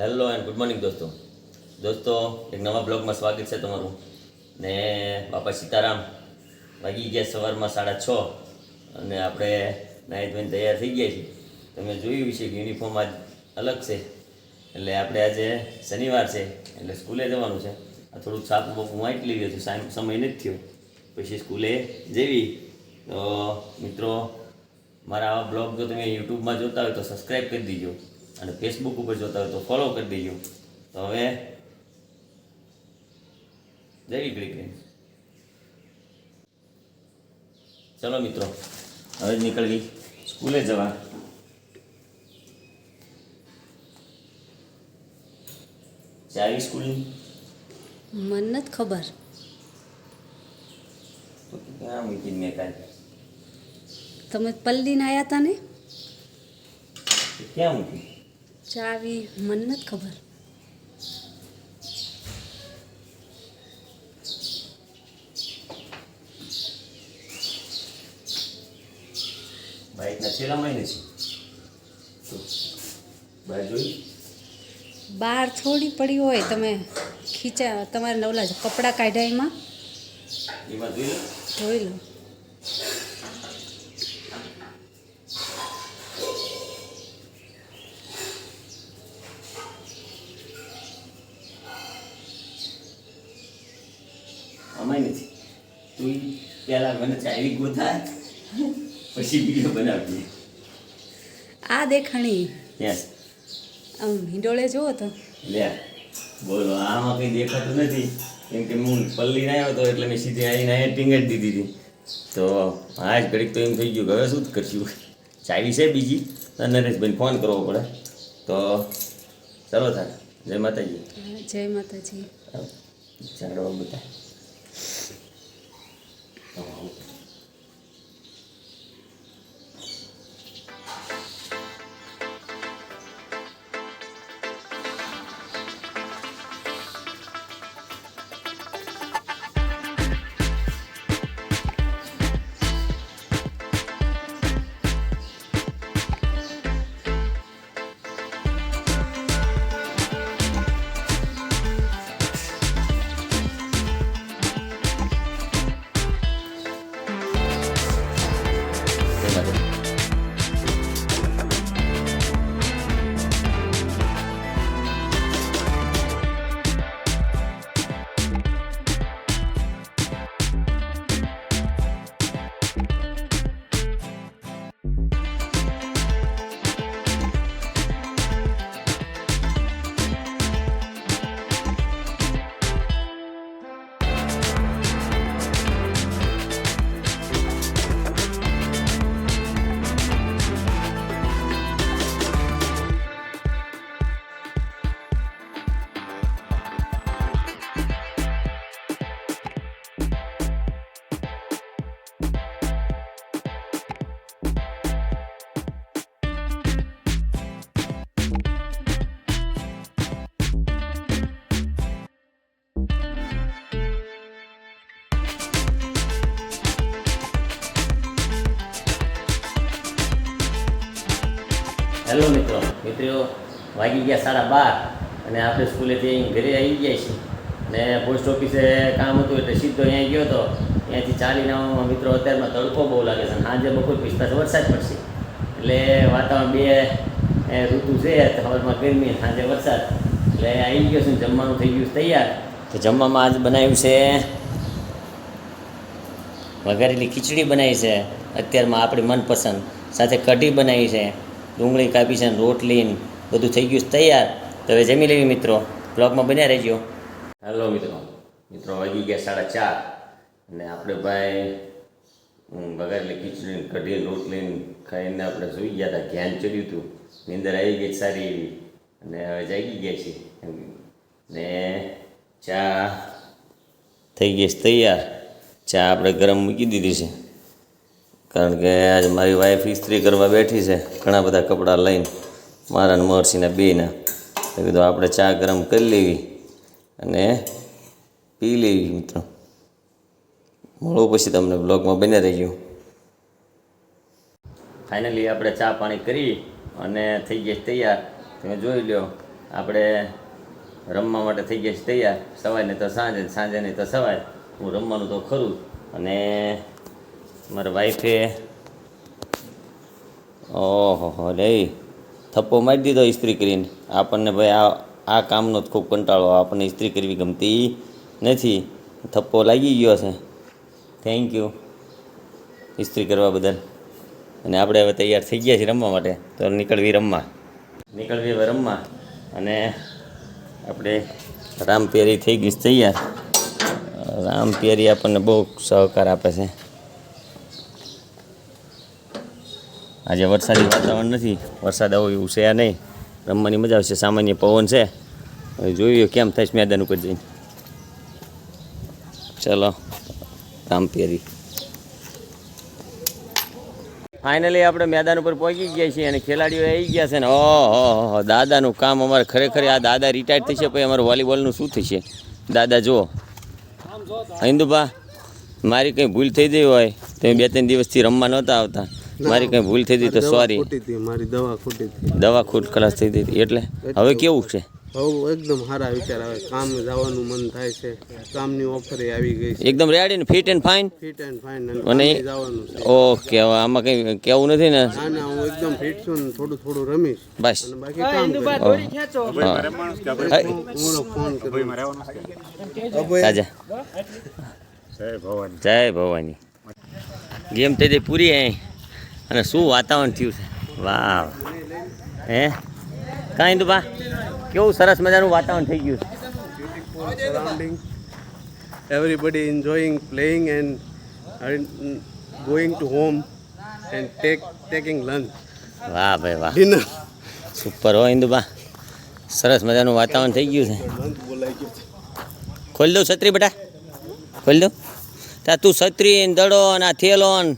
Hello and good morning દોસ્તો. દોસ્તો, એક નવા બ્લોગમાં સ્વાગત છે તમારું. ને બાપા સીતારામ વાગી ગયા સવારમાં સાડા છ અને આપણે નાહી ધોઈને તૈયાર થઈ ગયા છીએ. તમે જોયું છે કે યુનિફોર્મ આજ અલગ છે. એટલે આપણે આજે શનિવાર છે, એટલે સ્કૂલે જવાનું છે. આ થોડુંક છાપું બાપું વાંચી લીધું સામ- સમય નથી થયો. પછી સ્કૂલે જેવી. તો મિત્રો, મારા આવા બ્લોગ જો તમે યુટ્યુબમાં જોતા હોય તો સબસ્ક્રાઈબ કરી દીજો. અને ફેસબુક ઉપર જોતા હોય તો ફોલો કરી દેજો. તો હવે જય ક્રિકેટ ચલો મિત્રો હવે નીકળવી સ્કૂલે જવા. ચાવી સ્કૂલની? મને નથી ખબર. ક્યાં મૂકી મેં કાલે? તમે પલ્લીને આવ્યા હતા ને? ક્યાં મૂકી? ચાવી મને નથી ખબર. બાઇકના જોઈ? બહાર થોડી પડી હોય તમે ખીચા તમારે નવલા કપડાં કાઢ્યા એમાં? એમાં જોઈ લો. જોઈ લો. અમાય નથી. તું પહેલાં મને ચાવી ગોતા પછી વીડિયો બનાવજે. આ દેખાણી યસ આમ હિંડોળે જુઓ તો. લે બોલો આમાં કંઈ દેખાતું નથી. કેમ કે હું પલ્લીને આવ્યો હતો એટલે મેં સીધી આવીને અહીંયા ટીંગેટ દીધી હતી. તો હા જ ઘડીક તો એમ થઈ ગયું હવે શું કરશું? ચાવી છે બીજી તો નરેશભાઈને ફોન કરવો પડે. તો ચાલો થાય જય માતાજી. જય માતાજી. ચાલો બધા જય હેલો મિત્રો મિત્રો વાગી ગયા સાડા બાર અને આપણે સ્કૂલેથી ઘરે આવી ગયા છીએ. ને પોસ્ટ ઓફિસે કામ હતું એટલે સીધો અહીંયા ગયો હતો ત્યાંથી ચાલીને મિત્રો, અત્યારમાં તડકો બહુ લાગે છે સાંજે બપોર પિસ્તાસ વરસાદ પડશે. એટલે વાતાવરણ બે ઋતુ છે, સવારમાં ગરમી સાંજે વરસાદ. એટલે આવી ગયો છે જમવાનું થઈ ગયું તૈયાર. તો જમવામાં આજ બનાવ્યું છે, વઘારેલી ખીચડી બનાવી છે. અત્યારમાં આપણી મનપસંદ સાથે કઢી બનાવી છે. ડુંગળી કાપી છે ને રોટલી બધું થઈ ગયું છે તૈયાર. તો હવે જમી લેવી મિત્રો. બ્લોગમાં બન્યા રહેજો. હેલો મિત્રો. મિત્રો વાગી ગયા સાડા ચાર. અને આપણે ભાઈ બગાડલી વઘારેલી ખીચડી ને કઢી ને રોટલી ખાઈને આપણે સુઈ ગયા હતા. ધ્યાન ચડ્યું હતું. નીંદર આવી ગઈ સારી એવી. અને હવે જાગી ગયા છીએ. ને ચા થઈ ગઈ છે તૈયાર. ચા આપણે ગરમ મૂકી દીધી છે. કારણ કે આજે મારી વાઈફ ઇસ્ત્રી કરવા બેઠી છે, ઘણા બધા કપડાં લઈને, મારા ને મહર્ષિના બેના તો કીધું આપણે ચા ગરમ કરી લેવી અને પી લેવી મિત્રો. મળો પછી તમને બ્લોગમાં બન્યા ગયું ફાઇનલી આપણે ચા પાણી કરી અને થઈ ગયા તૈયાર. તમે જોઈ લો આપણે રમવા માટે થઈ ગયા તૈયાર. સવારે નહીં તો સાંજે સાંજે નહીં તો સવારે. હું રમવાનું તો ખરું અને મારા વાઈફે ઓહો લે. થપ્પો મારી દીધો ઇસ્ત્રી કરીને. આપણને ભાઈ આ આ કામનો જ ખૂબ કંટાળો. આપણને ઇસ્ત્રી કરવી ગમતી નથી. થપ્પો લાગી ગયો છે. થેન્ક યુ ઇસ્ત્રી કરવા બદલ. અને આપણે હવે તૈયાર થઈ ગયા છીએ રમવા માટે. તો નીકળવી રમવા. નીકળવી હવે રમવા. અને આપણે રામ રામપેરી થઈ ગઈ તૈયાર. રામ રામપેરી આપણને બહુ સહકાર આપે છે. આજે વરસાદી વાતાવરણ નથી, વરસાદ આવો એવું છે નહીં. રમવાની મજા આવશે, સામાન્ય પવન છે. હવે જોઈએ કેમ છે મેદાન ઉપર જઈને. ચલો રામપેરી ફાઇનલી આપણે મેદાન ઉપર પહોંચી ગયા છીએ અને ખેલાડીઓ આવી ગયા છે ને ઓહો દાદાનું કામ અમારે ખરેખર આ દાદા રિટાયર થશે પછી અમારું વોલીબોલનું શું થશે? દાદા, જુઓ. હિન્દુભા, મારી કંઈ ભૂલ થઈ ગઈ હોય તો બે ત્રણ દિવસથી રમવા નહોતા આવતા. મારી કંઈ ભૂલ થઈ હતી તો સોરી હતી મારી દવા ખોટી હતી. દવા ખોટ ખલાસ થઈ ગઈ એટલે? હવે કેવું છે? હવે એકદમ સારા વિચાર આવે. કામ જવાનું મન થાય છે. કામની ઓફર આવી ગઈ છે. એકદમ રેડી ને fit and fine fit and fine અને જવાનું ઓકે હવે આમાં કંઈ કેવું નથી ને? ના ના હું એકદમ ફિટ છું ને થોડું થોડું રમીશ. બસ. અને બાકી કામ ફોન કરું. રાજા. જય ભવાની. ગેમ થઈ ગઈ પૂરી અહીં. અને શું વાતાવરણ થયું છે? વાહ હે? કાંઈ તો બા કેવું સરસ મજાનું વાતાવરણ થઈ ગયું છે? Everybody everybody enjoying and and to home to take taking lunch વાહ ભાઈ વાહ. ડિનર સુપર હો ઇન્દુબા સરસ મજાનું વાતાવરણ થઈ ગયું છે. ખોલી દઉં છત્રી બેટા. ખોલી દઉં. તા તું છત્રી ને દડો અને આ થેલો ને